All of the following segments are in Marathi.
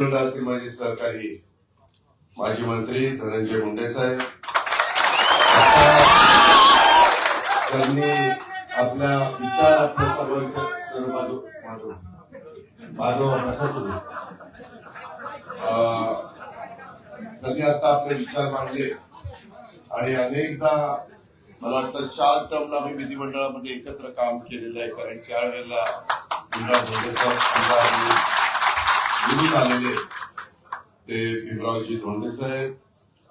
मंडळातील माझे सहकारी माजी मंत्री धनंजय मुंडे साहेब. त्यांनी आपल्या विचार आपल्या सर्वांचं अं, त्यांनी आता आपले विचार मांडले. आणि अनेकदा मला वाटतं चार टर्मला मी विधिमंडळामध्ये एकत्र काम केलेलं आहे कारण चार वेळेला भीमराव धोंडे साहेब किंवा मी निवडून आलेले ते भीमरावजी धोंडे साहेब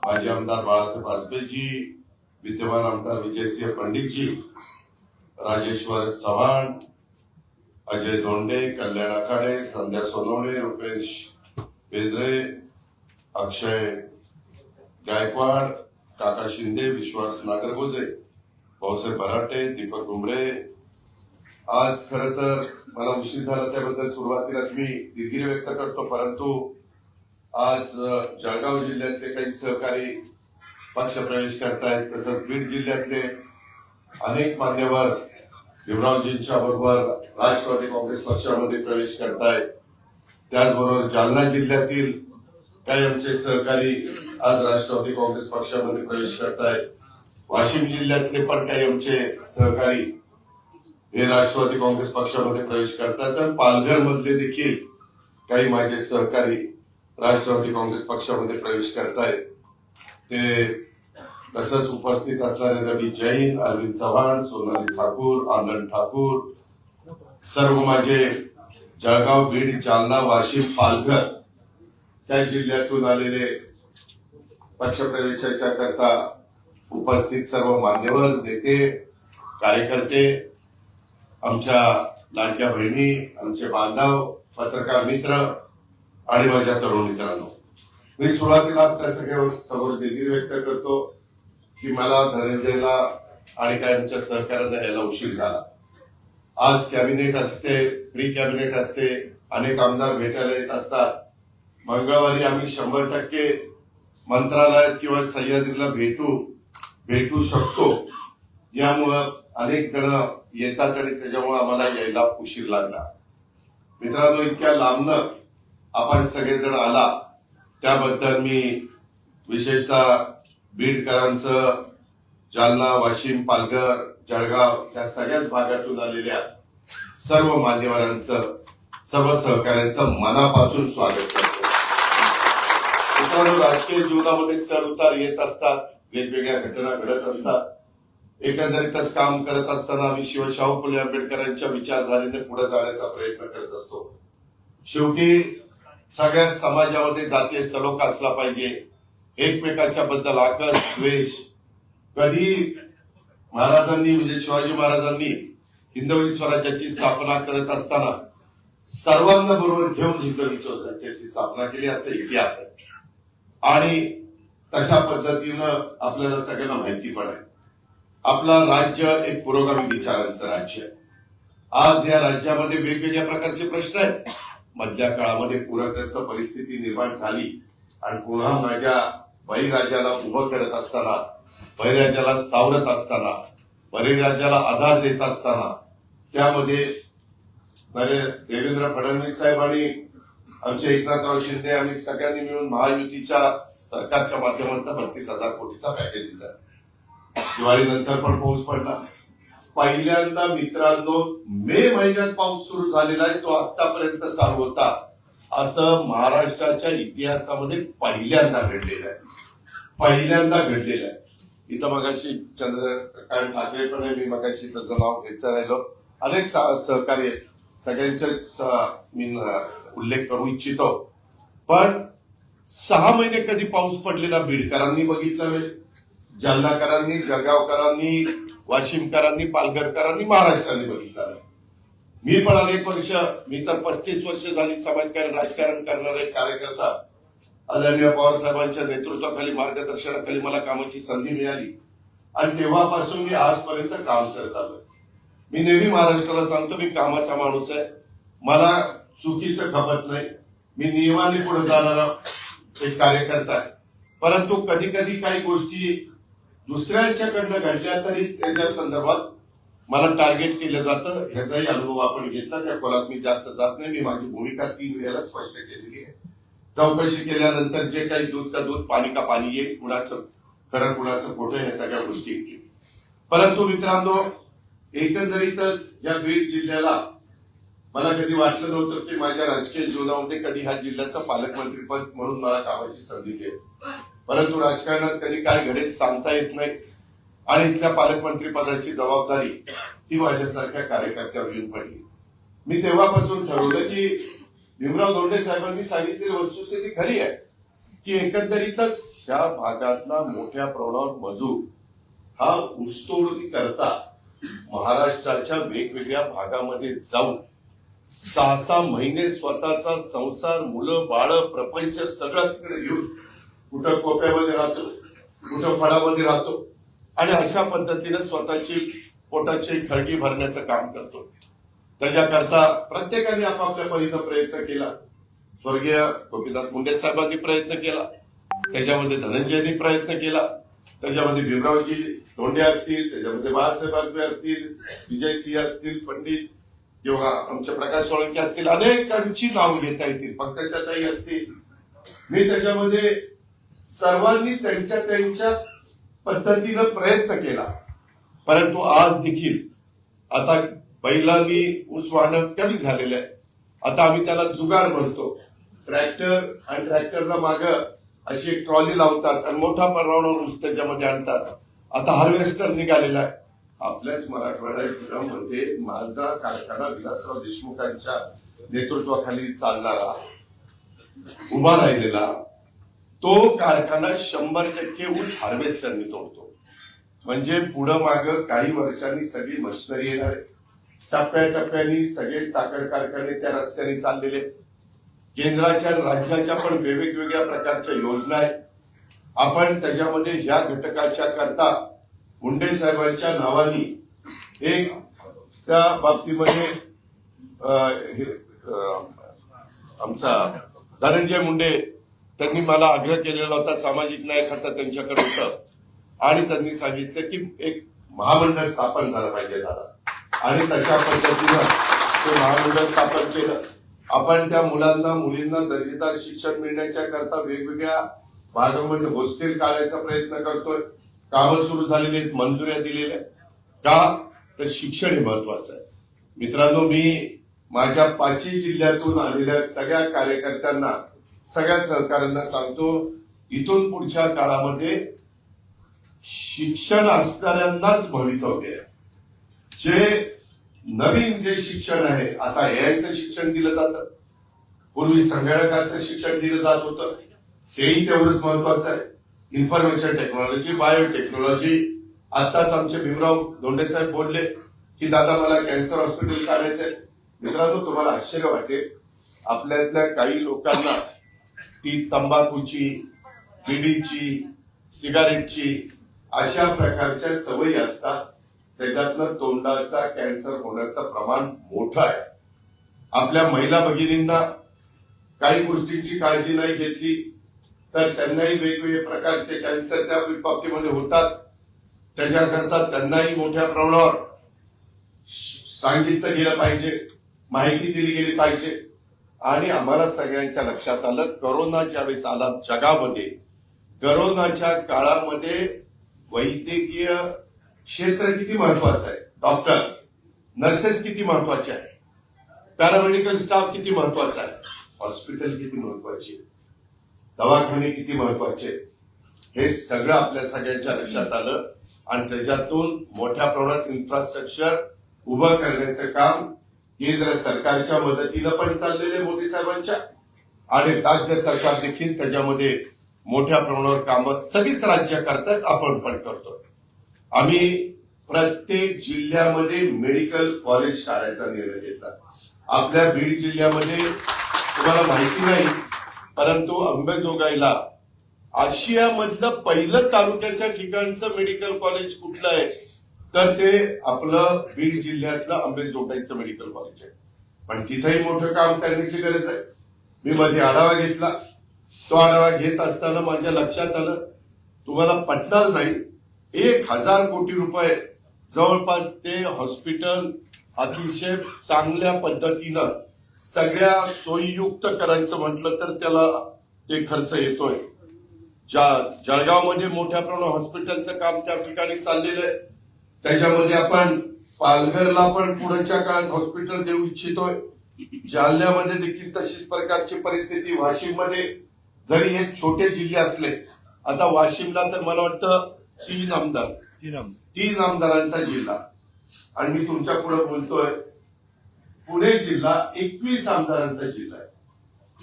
माजी आमदार बाळासाहेब वाजपेयीजी विद्यमान आमदार विजयसिंह पंडितजी राजेश्वर चव्हाण अजय धोंडे कल्याण आखाडे संध्या सोनवणे रुपेश बेजरे अक्षय गायकवाड काका शिंदे विश्वास नागरगोजे भाऊसाहेब बराटे दीपक उमरे आज खर तर मला उशीर झाला त्याबद्दल सुरुवातीलाच मी दिलगिरी व्यक्त करतो परंतु आज जळगाव जिल्ह्यातले काही सहकारी पक्ष प्रवेश करतायत तसंच बीड जिल्ह्यातले अनेक मान्यवर भीमरावजींच्या बरोबर राष्ट्रवादी काँग्रेस पक्षामध्ये प्रवेश करतायत. त्याचबरोबर जालना जिल्ह्यातील काही आमचे सहकारी आज राष्ट्रवादी काँग्रेस पक्षामध्ये प्रवेश करतायत. वाशिम जिल्ह्यातले पण काही आमचे सहकारी हे राष्ट्रवादी काँग्रेस पक्षामध्ये प्रवेश करतात. तर पालघर मधले देखील काही माझे सहकारी राष्ट्रवादी काँग्रेस पक्षामध्ये प्रवेश करतायत. ते तसंच उपस्थित असणारे रवी जैन अरविंद चव्हाण सोनाली ठाकूर आनंद ठाकूर सर्व माझे जळगाव बीड जालना वाशिम पालघर त्या जिल्ह्यातून आलेले पक्षप्रवेशाच्या करता उपस्थित सर्व मान्यवर नेते कार्यकर्ते आमच्या लाडक्या बहिणी आमचे बांधव पत्रकार मित्र आणि माझ्या तरुण मित्रांनो. मी सुरुवातीला त्या सगळ्या समोर दिली व्यक्त करतो की मला धनंजयला आणि काय आमच्या सहकार्यांना यायला उशीर झाला. आज कॅबिनेट असते प्री कॅबिनेट असते अनेक आमदार भेटायला येत असतात. मंगळवारी आम्ही शंभर टक्के मंत्रालयात किंवा सह्याद्रीला भेटू भेटू शकतो. यामुळं अनेक जण येतात आणि त्याच्यामुळे आम्हाला यायला उशीर लागला. मित्रांनो इतक्या लांबनं आपण सगळेजण आला त्याबद्दल मी विशेषतः बीडकरांचं जालना वाशिम पालघर जळगाव या सगळ्याच भागातून आलेल्या सर्व मान्यवरांचं सर्व सहकाऱ्यांचं मनापासून स्वागत करतो. मित्रांनो राजकीय जीवनामध्ये चढ उतार येत असतात वेगवेगळ्या घटना घडत असतात. एकंदरीतच काम करत असताना आम्ही शिवशाहू फुले आंबेडकरांच्या विचारधारेने पुढे जाण्याचा प्रयत्न करत असतो. शेवटी सगळ्या समाजामध्ये जातीय सलोखा असला पाहिजे. एकमेकाच्या बद्दल आकर्ष द्वेष. कधी महाराजांनी म्हणजे शिवाजी महाराजांनी हिंदवी स्वराज्याची स्थापना करत असताना सर्वांना बरोबर घेऊन हिंदवी स्वराज्याची स्थापना केली असं इतिहास आहे. आणि तशा पद्धतीनं आपल्याला सगळ्यांना माहिती पण आहे. आपला राज्य एक पुरोगामी विचारांचं राज्य आहे. आज या राज्यामध्ये वेगवेगळ्या प्रकारचे प्रश्न आहेत. मधल्या काळामध्ये पूरग्रस्त परिस्थिती निर्माण झाली आणि पुन्हा माझ्या बळीराजाला उभं करत असताना बळीराजाला सावरत असताना बळीराजाला आधार देत असताना त्यामध्ये देवेंद्र फडणवीस साहेब आणि आमचे एकनाथराव शिंदे आम्ही सगळ्यांनी मिळून महायुतीच्या सरकारच्या माध्यमातून बत्तीस हजार कोटीचा पॅकेज दिला. दिवाळीनंतर पण पाऊस पडला. पहिल्यांदा मित्रांनो मे महिन्यात पाऊस सुरू झालेला आहे तो आतापर्यंत चालू होता. असं महाराष्ट्राच्या इतिहासामध्ये पहिल्यांदा घडलेलं आहे. पहिल्यांदा घडलेलं आहे. इथं मगाशी चंद्रकांत ठाकरे पण आहे मी मगाशी त्याचं नाव घ्यायचं राहिलो. अनेक सहकार्य सहकारी सगळ्यांचेच मी उल्लेख करू इच्छितो. पण सहा महिने कधी पाऊस पडलेला बीडकरांनी बघितला नाही जालनाकरांनी जळगावकरांनी वाशिमकरांनी पालघरकरांनी महाराष्ट्राने बघितला मी पण अनेक वर्ष मी तर पस्तीस वर्ष झाली समाजकारण राजकारण करणारे कार्यकर्ता. आदरणीय पवार साहेबांच्या नेतृत्वाखाली मार्गदर्शनाखाली मला कामाची संधी मिळाली. आणि तेव्हापासून मी आजपर्यंत काम करत आलोय. मी नेहमी महाराष्ट्राला सांगतो मी कामाचा माणूस आहे. मला चुकीचं खपत नाही. मी नियमाने पुढे जाणारा एक कार्यकर्ता आहे. परंतु कधी कधी काही गोष्टी दुसऱ्यांच्याकडनं घडल्या तरी त्याच्या संदर्भात मला टार्गेट केलं जातं ह्याचाही अनुभव आपण घेतला. त्या खोलात मी जास्त जात नाही. मी माझी भूमिका तीन वेळेला स्पष्ट केलेली आहे. चौकशी केल्यानंतर जे काही दूध का दूध पाणी का पाणी येईल कुणाचं खरं कुणाचं खोटं ह्या सगळ्या गोष्टी येतील परंतु मित्रांनो एकंदरीतच या बीड जिल्ह्याला मला कधी वाटलं नव्हतं की माझ्या राजकीय जीवनामध्ये कधी ह्या जिल्ह्याचं पालकमंत्रीपद म्हणून मला कामाची संधी मिळेल. परंतु राजकारणात कधी काय घडेल सांगता येत नाही. आणि इथल्या पालकमंत्री पदाची जबाबदारी ही माझ्यासारख्या कार्यकर्त्यावर येऊन पडली. मी तेव्हापासून ठरवलं की भीमराव धोंडे साहेबांनी सांगितलेली वस्तुस्थिती खरी आहे की एकंदरीतच ह्या भागातला मोठ्या प्रमाणावर मजूर हा ऊसतोडणी करता महाराष्ट्राच्या वेगवेगळ्या भागामध्ये जाऊन सहा सहा महिने स्वतःचा संसार मुलं बाळ प्रपंच सगळं तिकडे घेऊन कुठं कोप्यामध्ये राहतो कुठं फळामध्ये राहतो आणि अशा पद्धतीने स्वतःची पोटाची खळगी भरण्याचं काम करतो. त्याच्याकरता प्रत्येकाने आपापल्या परीनं प्रयत्न केला. स्वर्गीय गोपीनाथ मुंडे साहेबांनी प्रयत्न केला. त्याच्यामध्ये धनंजयनी प्रयत्न केला. त्याच्यामध्ये भीमरावजी धोंडे असतील त्याच्यामध्ये बाळासाहेब आजबे असतील विजय सिंह असतील पंडित किंवा आमचे प्रकाश सोळंकी असतील अनेकांची नाव घेता येतील. पंकजाताई असतील. मी त्याच्यामध्ये सर्वांनी त्यांच्या त्यांच्या पद्धतीनं प्रयत्न केला. परंतु आज देखील आता बैलांनी ऊस वाहणं कमी झालेलं आहे. आता आम्ही त्याला जुगाड म्हणतो. ट्रॅक्टर आणि ट्रॅक्टरला माग अशी एक ट्रॉली लावतात आणि मोठा प्रमाणावर ऊस त्याच्यामध्ये आणतात. आता हार्वेस्टर निघालेला आहे. आपल्याच मराठवाड्यामध्ये माझा कारखाना विलासराव देशमुखांच्या नेतृत्वाखाली चालणारा उभा राहिलेला तो कारखाना शंभर टक्के ऊस हार्वेस्टरने तोडतो म्हणजे पुढं माग काही वर्षांनी सगळी मशिनरी येणार आहे टप्प्याटप्प्याने सगळे साखर कारखाने त्या रस्त्याने चाललेले आहेत. केंद्राच्या राज्याच्या पण वेगवेगळ्या प्रकारच्या योजना आहेत. आपण त्याच्यामध्ये ह्या घटकाच्या करता मुंडे साहेबांच्या नावाने एक त्या बाबतीमध्ये हे, आमचा धनंजय मुंडे त्यांनी मला आग्रह केलेला होता सामाजिक न्याय खातं त्यांच्याकडे होतं. आणि त्यांनी सांगितलं की एक महामंडळ स्थापन झालं पाहिजे दादा. आणि तशा पद्धतीनं ते महामंडळ स्थापन केलं. आपण त्या मुलांना मुलींना दर्जेदार शिक्षण मिळण्याच्या करता वेगवेगळ्या भागामध्ये हॉस्टेल काढायचा प्रयत्न करतोय. कामं सुरू झालेली आहेत मंजुऱ्या दिलेल्या का? तर शिक्षण हे महत्वाचं आहे. मित्रांनो मी माझ्या पाचही जिल्ह्यातून आलेल्या सगळ्या कार्यकर्त्यांना सगळ्या सहकाऱ्यांना सांगतो इथून पुढच्या काळामध्ये शिक्षण असणाऱ्यांनाच भवितव्य जे नवीन जे शिक्षण आहे आता एआयचं शिक्षण दिलं जातं. पूर्वी संगणकाचं शिक्षण दिलं जात होतं. तेही तेवढंच महत्वाचं आहे. इन्फॉर्मेशन टेक्नॉलॉजी बायोटेक्नॉलॉजी आताच आमचे भीमराव धोंडे साहेब बोलले की दादा मला कॅन्सर हॉस्पिटल काढायचंय. मित्रांनो तुम्हाला आश्चर्य वाटेल. आपल्यातल्या काही लोकांना ती तंबाखूची बिडीची सिगारेटची अशा प्रकारच्या सवयी असतात. त्याच्यातनं तोंडाचा कॅन्सर होण्याचं प्रमाण मोठं आहे. आपल्या महिला भगिनींना काही गोष्टींची काळजी नाही घेतली तर त्यांनाही वेगवेगळे प्रकारचे कॅन्सर त्या बाबतीमध्ये होतात. त्याच्याकरता त्यांनाही मोठ्या प्रमाणावर सांगितलं गेलं पाहिजे माहिती दिली गेली पाहिजे. आणि आम्हाला सगळ्यांच्या लक्षात आलं करोना ज्यावेळेस आला जगामध्ये. करोनाच्या काळामध्ये वैद्यकीय क्षेत्र किती महत्वाचं आहे? डॉक्टर नर्सेस किती महत्त्वाचे आहे पॅरामेडिकल स्टाफ किती महत्त्वाचा आहे? हॉस्पिटल किती महत्वाची आहे दवाखाने किती महत्त्वाचे हे सगळं आपल्या सगळ्यांच्या लक्षात आलं आणि त्याच्यातून मोठ्या प्रमाणात इन्फ्रास्ट्रक्चर उभं करण्याचं काम केंद्र सरकारच्या मदतीनं पण चाललेले मोदी साहेबांच्या आणि राज्य सरकार देखील त्याच्यामध्ये मोठ्या प्रमाणावर कामं सगळीच राज्य करतात आपण पण करतो. आम्ही प्रत्येक जिल्ह्यामध्ये मेडिकल कॉलेज काढायचा निर्णय घेतला. आपल्या बीड जिल्ह्यामध्ये तुम्हाला माहिती नाही परंतु अंबेजोगाईला आशियामधलं पहिलं तालुक्याच्या ठिकाणचं मेडिकल कॉलेज कुठलं आहे? तर ते आपलं बीड जिल्ह्यातलं अंबेजोगाईचं मेडिकल कॉलेज आहे. पण तिथंही मोठं काम करण्याची गरज आहे. मी मध्ये आढावा घेतला. तो आढावा घेत असताना माझ्या लक्षात आलं तुम्हाला पटणार नाही एक हजार कोटी रुपये जवळपास ते हॉस्पिटल अतिशय चांगल्या पद्धतीनं सगळ्या सोयीयुक्त करायचं म्हटलं तर त्याला ते खर्च येतोय. ज्या जळगावमध्ये मोठ्या प्रमाणात हॉस्पिटलचं काम त्या ठिकाणी चाललेलं आहे. त्याच्यामध्ये आपण पालघरला पण पुढच्या काळात हॉस्पिटल देऊ इच्छितोय. जालन्यामध्ये देखील तशीच प्रकारची परिस्थिती. वाशिममध्ये जरी हे छोटे जिल्हे असले आता वाशिमला तर मला वाटतं तीन आमदार. तीन आमदारांचा जिल्हा. आणि मी तुमच्यापुढे बोलतोय पुणे जिल्हा एकवीस आमदारांचा जिल्हा आहे.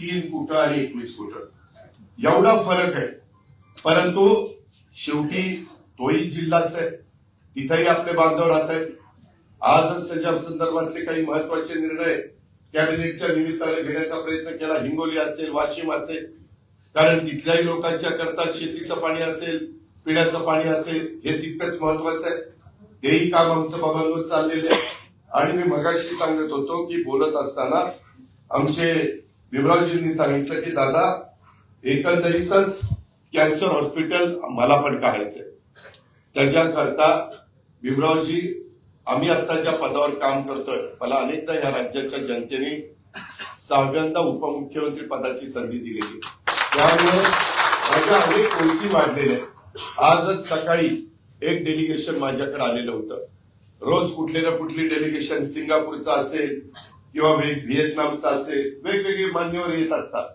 तीन कुठं आणि एकवीस कुठं एवढा फरक आहे. परंतु शेवटी तोही जिल्हाच आहे. तिथेही आपले बांधव राहत आहेत. आजच त्याच्या संदर्भातले काही महत्त्वाचे निर्णय कॅबिनेटच्या निमित्ताने घेण्याचा प्रयत्न केला. हिंगोली असेल वाशिम असेल कारण तिथल्याही लोकांच्या करता शेतीचं पाणी असेल पिण्याचं पाणी असेल हे तितकंच महत्वाचं आहे. तेही काम आमचं बघावर चाललेले आहे. आणि मी मगाशी सांगत होतो की बोलत असताना आमचे भीमरावजींनी सांगितलं की दादा एकंदरीतच कॅन्सर हॉस्पिटल मला पण काढायचंय. त्याच्याकरता भीमरावजी आम्ही आता ज्या पदावर काम करतोय मला अनेकदा या राज्याच्या जनतेने सहाव्यांदा उपमुख्यमंत्री पदाची संधी दिलेली त्यामुळे माझ्या अनेक ओळखी वाढलेल्या आहेत. आजच सकाळी एक डेलिगेशन माझ्याकडे आलेलं होतं. रोज कुठले ना कुठली डेलिगेशन सिंगापूरचं असेल किंवा व्हे- व्हिएतनामचं असेल वेगवेगळे मान्यवर येत असतात.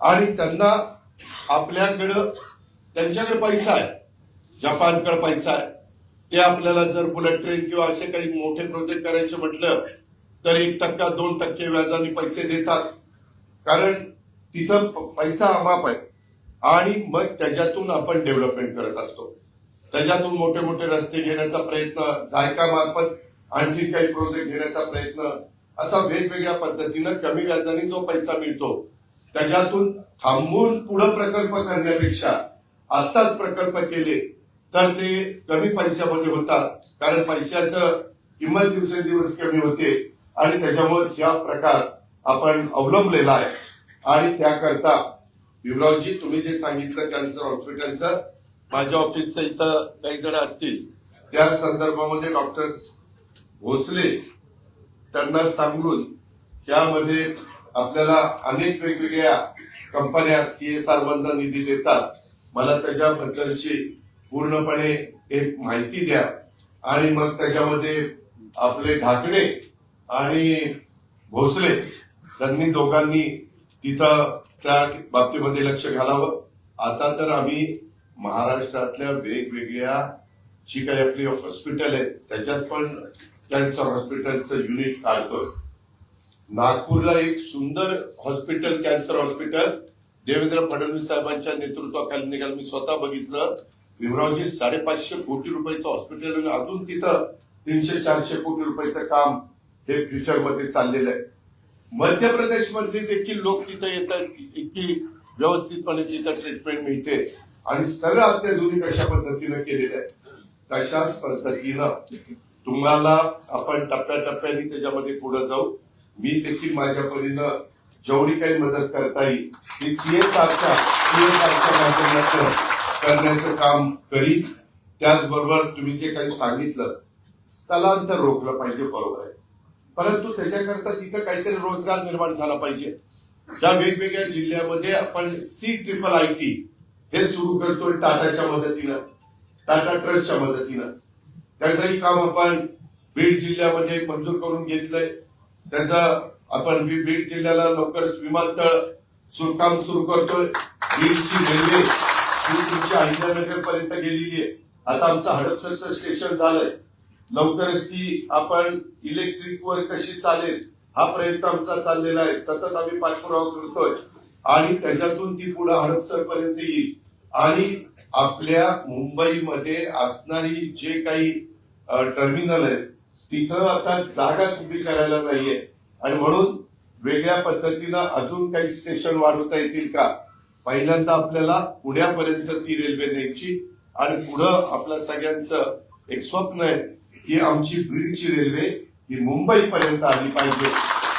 आणि त्यांना आपल्याकडं त्यांच्याकडे पैसा आहे. जपानकडे पैसा आहे. ते आपल्याला जर बुलेट ट्रेन किंवा असे काही मोठे प्रोजेक्ट करायचे म्हटलं तर एक टक्का दोन टक्के व्याजाने पैसे देतात. कारण तिथं प- पैसा अमाप आहे. आणि मग त्याच्यातून आपण डेव्हलपमेंट करत असतो. त्याच्यातून मोठे मोठे रस्ते घेण्याचा प्रयत्न जायका मार्फत आणखी काही प्रोजेक्ट घेण्याचा प्रयत्न असा वेगवेगळ्या पद्धतीनं कमी व्याजाने जो पैसा मिळतो त्याच्यातून थांबून पुढे प्रकल्प करण्यापेक्षा आत्ताच प्रकल्प केले तर ते कमी पैशामध्ये होतात. कारण पैशाचं किंमत दिवसेंदिवस कमी होते आणि त्याच्यामुळे ह्या प्रकार आपण अवलंबलेला आहे. आणि त्याकरता भीमरावजी तुम्ही जे सांगितलं कॅन्सर हॉस्पिटलचं माझ्या ऑफिसचं इथं काही जण असतील. त्या संदर्भामध्ये डॉक्टर भोसले त्यांना सांगून यामध्ये आपल्याला अनेक वेगवेगळ्या कंपन्या सीएसआर मधनं निधी देतात. मला त्याच्याबद्दलची पूर्णपणे एक माहिती द्या आणि मग त्याच्यामध्ये आपले ढाकणे आणि भोसले त्यांनी दोघांनी तिथं त्या बाबतीमध्ये लक्ष घालावं. आता तर आम्ही महाराष्ट्रातल्या वेगवेगळ्या जी काही आपली हॉस्पिटल आहेत त्याच्यात पण कॅन्सर हॉस्पिटलचं युनिट काढतोय. नागपूरला एक सुंदर hospital cancer hospital. Devendra Fadnavis साहेबांच्या नेतृत्वाखाली निघाल मी स्वतः बघितलं. भीमरावजी साडेपाचशे कोटी रुपयाचं हॉस्पिटल आणि अजून तिथं तीनशे चारशे कोटी रुपयाचं काम हे फ्युचरमध्ये चाललेलं आहे. मध्य प्रदेश मधले देखील लोक तिथं येतात इतकी व्यवस्थितपणे तिथं ट्रीटमेंट मिळते. आणि सगळं अत्याधुनिक अशा पद्धतीनं केलेलं आहे. तशाच पद्धतीनं तुम्हाला आपण टप्प्याटप्प्याने त्याच्यामध्ये पुढे जाऊ. मी देखील माझ्या परीनं जेवढी काही मदत करता येईल ती सीएसआरच्या सीएसआरच्या माध्यमातून करण्याचं काम करीत त्याचबरोबर तुम्ही जे काही सांगितलं स्थलांतर रोखलं पाहिजे बरोबर आहे. परंतु त्याच्याकरता तिथं काहीतरी रोजगार निर्माण झाला पाहिजे. ज्या वेगवेगळ्या जिल्ह्यामध्ये आपण सी ट्रिपल आय टी हे सुरू करतोय टाटाच्या मदतीनं टाटा ट्रस्टच्या मदतीनं. त्याचंही काम आपण बीड जिल्ह्यामध्ये मंजूर करून घेतलंय. त्याचा आपण बी- बीड जिल्ह्याला लवकरच विमानतळ सुरकाम सुरू करतोय. बीडची रेल्वे ती तुमच्या अहिल्यानगर पर्यंत गेलेली आहे आता आमचं हडपसरचं स्टेशन झालंय. लवकरच ती आपण इलेक्ट्रिक वर कशी चालेल हा प्रयत्न आमचा चाललेला आहे. सतत आम्ही पाठपुरावा करतोय. आणि त्याच्यातून ती पुढे हडपसर पर्यंत येईल. आणि आपल्या मुंबईमध्ये असणारी जे काही टर्मिनल आहे तिथं आता जागाच उभी करायला नाहीये. आणि म्हणून वेगळ्या पद्धतीनं अजून काही स्टेशन वाढवता येतील का? पहिल्यांदा आपल्याला पुण्यापर्यंत ती रेल्वे न्यायची आणि पुढं आपल्या सगळ्यांचं एक स्वप्न आहे की आमची ब्रिडची रेल्वे ही मुंबईपर्यंत आली पाहिजे.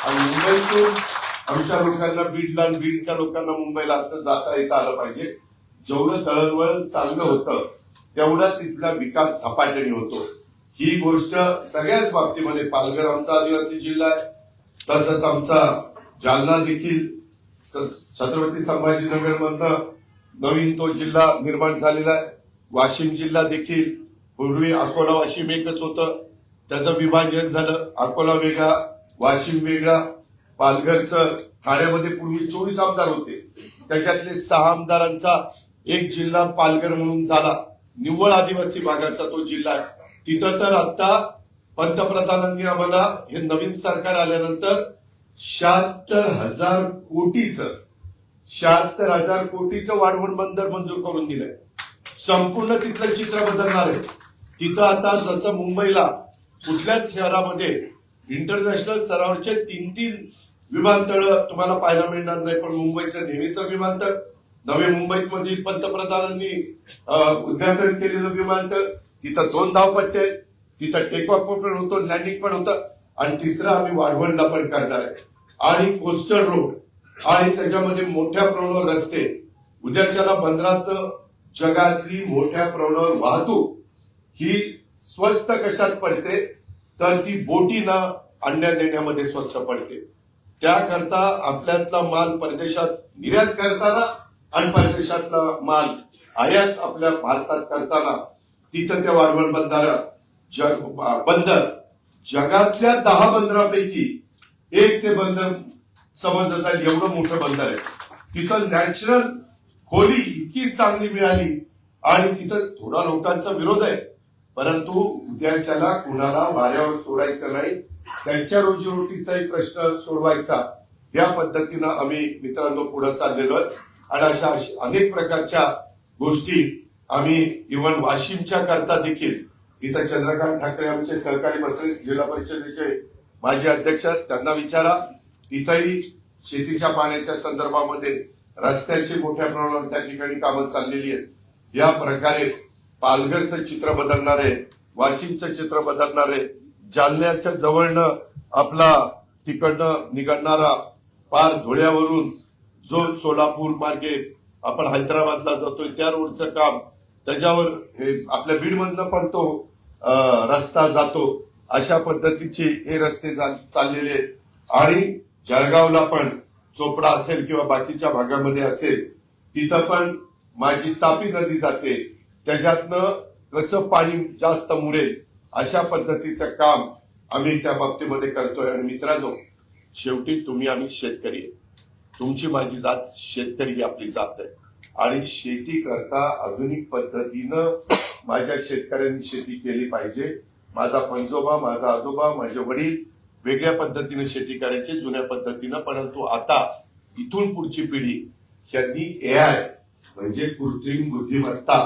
आणि मुंबईतून आमच्या लोकांना बीडला आणि बीडच्या लोकांना मुंबईला असं जाता येता आलं पाहिजे. जेवढं दळणवळण चाललं होतं तेवढा तिथला विकास झपाट्याने होतो. ही गोष्ट सगळ्याच बाबतीमध्ये पालघर आमचा आदिवासी जिल्हा आहे. तसंच आमचा जालना देखील छत्रपती संभाजीनगर मधनं नवीन तो जिल्हा निर्माण झालेला आहे. वाशिम जिल्हा देखील पूर्वी अकोला वाशिम एकच होतं. त्याचं विभाजन झालं. अकोला वेगळा वाशिम वेगळा. पालघरचं ठाण्यामध्ये पूर्वी चोवीस आमदार होते. त्याच्यातले सहा आमदारांचा एक जिल्हा पालघर म्हणून झाला. निव्वळ आदिवासी भागाचा तो जिल्हा आहे. तिथं तर आता पंतप्रधानांनी आम्हाला हे नवीन सरकार आल्यानंतर शहात्तर हजार कोटीचं शहात्तर हजार कोटीचं वाढवण बंदर मंजूर करून दिलंय. संपूर्ण तिथलं चित्र बदलणार आहे. तिथं आता जसं मुंबईला कुठल्याच शहरामध्ये इंटरनॅशनल स्तरावरचे तीन तीन विमानतळ तुम्हाला पाहायला मिळणार नाही पण मुंबईचं नेहमीचं विमानतळ नवी मुंबईत मधील पंतप्रधानांनी उद्घाटन केलेलं विमानतळ तिथं दोन धावपट्टे आहेत. तिथं टेक ऑफ पण होतो लँडिंग पण होतं. आणि तिसरं आम्ही वाढवणला पण करणार आहे. आणि कोस्टल रोड आणि त्याच्यामध्ये मोठ्या प्रमाणावर रस्ते. उद्याच्याला बंदरात जगातली मोठ्या प्रमाणावर वाहतूक ही स्वस्त कशात पडते? तर ती बोटीना आणण्या देण्यामध्ये स्वस्त पडते. त्याकरता आपल्यातला माल परदेशात निर्यात करताना आणि परदेशातला माल आयात आपल्या भारतात करताना तिथं त्या वाढवण बंधारा जग बंदर जगातल्या दहा बंदरापैकी एक ते बंदर समजलं जातात एवढं मोठं बंदर आहे. तिथं नॅचरल खोली इतकी चांगली मिळाली आणि तिथं थोडा लोकांचा विरोध आहे. परंतु उद्याच्याला कुणाला वाऱ्यावर सोडायचं नाही त्यांच्या रोजीरोटीचाही प्रश्न सोडवायचा. या पद्धतीनं आम्ही मित्रांनो पुढे चाललेलो आहे आणि अशा अनेक प्रकारच्या गोष्टी आम्ही इव्हन वाशिमच्या करता देखील इथं चंद्रकांत ठाकरे आमचे सहकारी बसले जिल्हा परिषदेचे माजी अध्यक्ष त्यांना विचारा. तिथंही शेतीच्या पाण्याच्या संदर्भामध्ये रस्त्याची मोठ्या प्रमाणावर त्या ठिकाणी कामं चाललेली आहेत. या प्रकारे पालघरचं चित्र बदलणारे वाशिमचं चित्र बदलणारे जालन्याच्या जवळनं आपला तिकडनं निघणारा पार धुळ्यावरून जो सोलापूर मार्गे आपण हैदराबादला जातोय त्या रोडचं काम त्याच्यावर हे आपल्या बीडमधनं पण तो रस्ता जातो. अशा पद्धतीचे हे रस्ते चाललेले आहेत. आणि जळगावला पण चोपडा असेल किंवा बाकीच्या भागामध्ये असेल तिथं पण माझी तापी नदी जाते. त्याच्यातनं कसं पाणी जास्त मुरेल अशा पद्धतीचं काम आम्ही त्या बाबतीमध्ये करतोय. आणि मित्रांनो शेवटी तुम्ही आम्ही शेतकरी तुमची माझी जात शेतकरी आपली जात आहे. आणि शेती करता आधुनिक पद्धतीनं माझ्या शेतकऱ्यांनी शेती केली पाहिजे. माझा पंजोबा माझा आजोबा माझे वडील वेगळ्या पद्धतीने शेती करायचे जुन्या पद्धतीनं. परंतु आता इथून पुढची पिढी यांनी एआय म्हणजे कृत्रिम बुद्धिमत्ता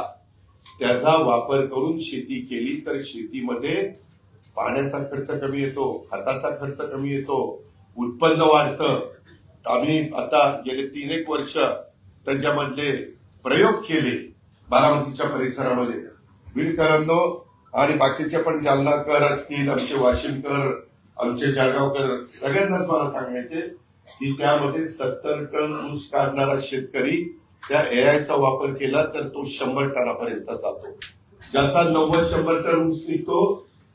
त्याचा वापर करून शेती केली तर शेतीमध्ये पाण्याचा खर्च कमी येतो खताचा खर्च कमी येतो उत्पन्न वाढतं. आम्ही आता गेले तीन एक वर्ष त्याच्यामधले प्रयोग केले बारामतीच्या परिसरामध्ये. बीडकरांनो आणि बाकीचे पण जालनाकर असतील आमचे वाशिमकर आमचे जळगावकर सगळ्यांनाच मला सांगायचे की त्यामध्ये सत्तर टन ऊस काढणारा शेतकरी त्या एआयचा वापर केला तर तो शंभर टनापर्यंत जातो. ज्याचा नव्वद शंभर टन ऊस निघतो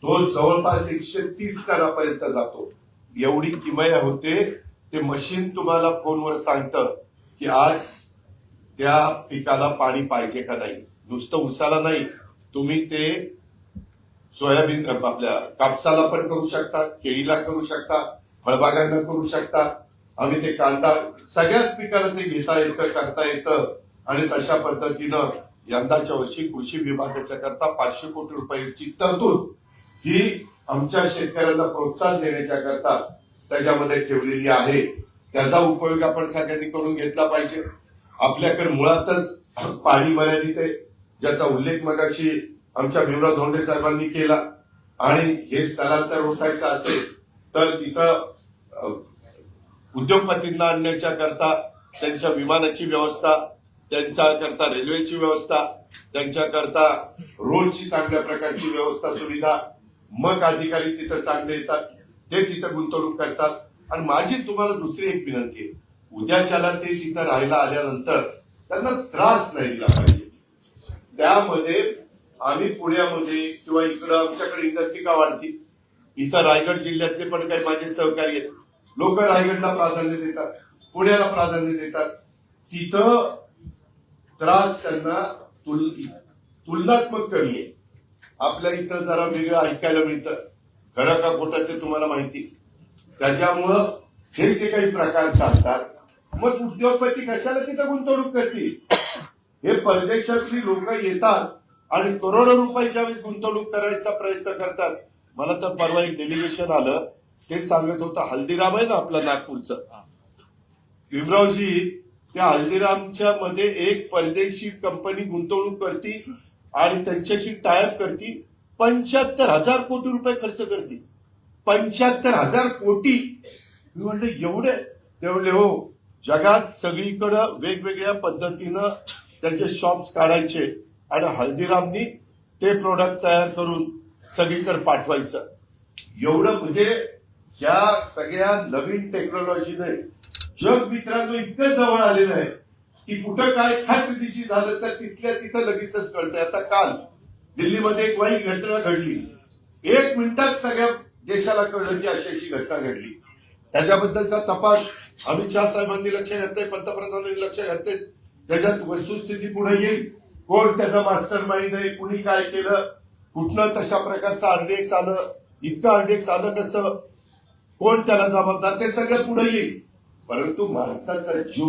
तो जवळपास एकशे तीस टनापर्यंत जातो. एवढी किमया होते ते मशीन तुम्हाला फोनवर सांगतं की आज त्या पिकाला पाणी पाहिजे का नाही? नुसतं उसाला नाही तुम्ही ते सोयाबीन आपल्या कापसाला पण करू शकता केळीला करू शकता फळबागांना करू शकता. आम्ही ते कांदा सगळ्याच पिकाला ते घेता येतं करता येतं. आणि तशा पद्धतीनं यंदाच्या वर्षी कृषी विभागाच्या करता पाचशे कोटी रुपयांची तरतूद ही आमच्या शेतकऱ्यांना प्रोत्साहन देण्याच्या करता त्याच्यामध्ये ठेवलेली आहे. त्याचा उपयोग आपण सगळ्यांनी करून घेतला पाहिजे. आपल्याकडे मुळातच पाणी मर्यादित आहे. ज्याचा उल्लेख मगाशी आमच्या भीमराव धोंडे साहेबांनी केला. आणि हे स्थलांतर रोखायचं असेल तर तिथं उद्योगपतींना आणण्याच्या करता त्यांच्या विमानाची व्यवस्था त्यांच्या करता रेल्वेची व्यवस्था त्यांच्या करता रोडची चांगल्या प्रकारची व्यवस्था सुविधा मग अधिकारी तिथं चांगले येतात ते तिथं गुंतवणूक करतात. आणि माझी तुम्हाला दुसरी एक विनंती आहे उद्याच्याला ते तिथं राहायला आल्यानंतर त्यांना त्रास नाही दिला पाहिजे त्यामध्ये आम्ही पुण्यामध्ये किंवा इकडं आमच्याकडे इंडस्ट्री का वाढतील इथं रायगड जिल्ह्यातले पण काही माझे सहकारी आहेत. लोक रायगडला प्राधान्य देतात पुण्याला प्राधान्य देतात. तिथं त्रास त्यांना तुल तुलनात्मक कमी आहे. आपल्या इथं जरा वेगळं ऐकायला मिळतं. खरं का खोटं ते तुम्हाला माहिती. त्याच्यामुळं हे जे काही प्रकार चालतात मग उद्योगपती कशाला तिथं गुंतवणूक करतील? हे परदेशातली लोक येतात आणि करोडो रुपयाच्या ज्यावेळेस गुंतवणूक करायचा प्रयत्न करतात मला तर परवा एक डेलिगेशन आलं ते सांगत होतं हल्दीराम आहे ना आपलं नागपूरचं. भीमरावजी त्या हल्दीरामच्या मध्ये एक परदेशी कंपनी गुंतवणूक करती आणि त्यांच्याशी टायअप करती पंच्याहत्तर हजार कोटी रुपये खर्च करते. पंच्याहत्तर हजार कोटी. मी म्हणलं एवढे? ते म्हणले हो. जगात सगळीकडं वेगवेगळ्या पद्धतीनं त्याचे शॉप्स काढायचे आणि हल्दीरामनी ते प्रोडक्ट तयार करून सगळीकडे पाठवायचं. एवढं म्हणजे या सगळ्या नवीन टेक्नॉलॉजीने जग मित्रांनो इतकं जवळ आलेलं आहे की कुठं काय दिशी झालं तर तिथल्या तिथं लगेचच कळतंय. आता काल दिल्लीमध्ये एक वाईट घटना घडली. एक मिनिटात सगळ्या देशाला कळलं की अशी अशी घटना घडली. त्याच्याबद्दलचा तपास अमित शहा साहेबांनी लक्ष घातलंय पंतप्रधानांनी लक्ष घातलंय. त्याच्यात वस्तुस्थिती पुढे येईल. कोण त्याचा मास्टर माइंड आहे कुणी काय केलं कुठनं तशा प्रकारचं आरडीएक्स आलं इतकं आरडीएक्स आलं कसं कोण त्याला जबाबदार ते सगळं पुढे येईल. परंतु माणसाचा जीव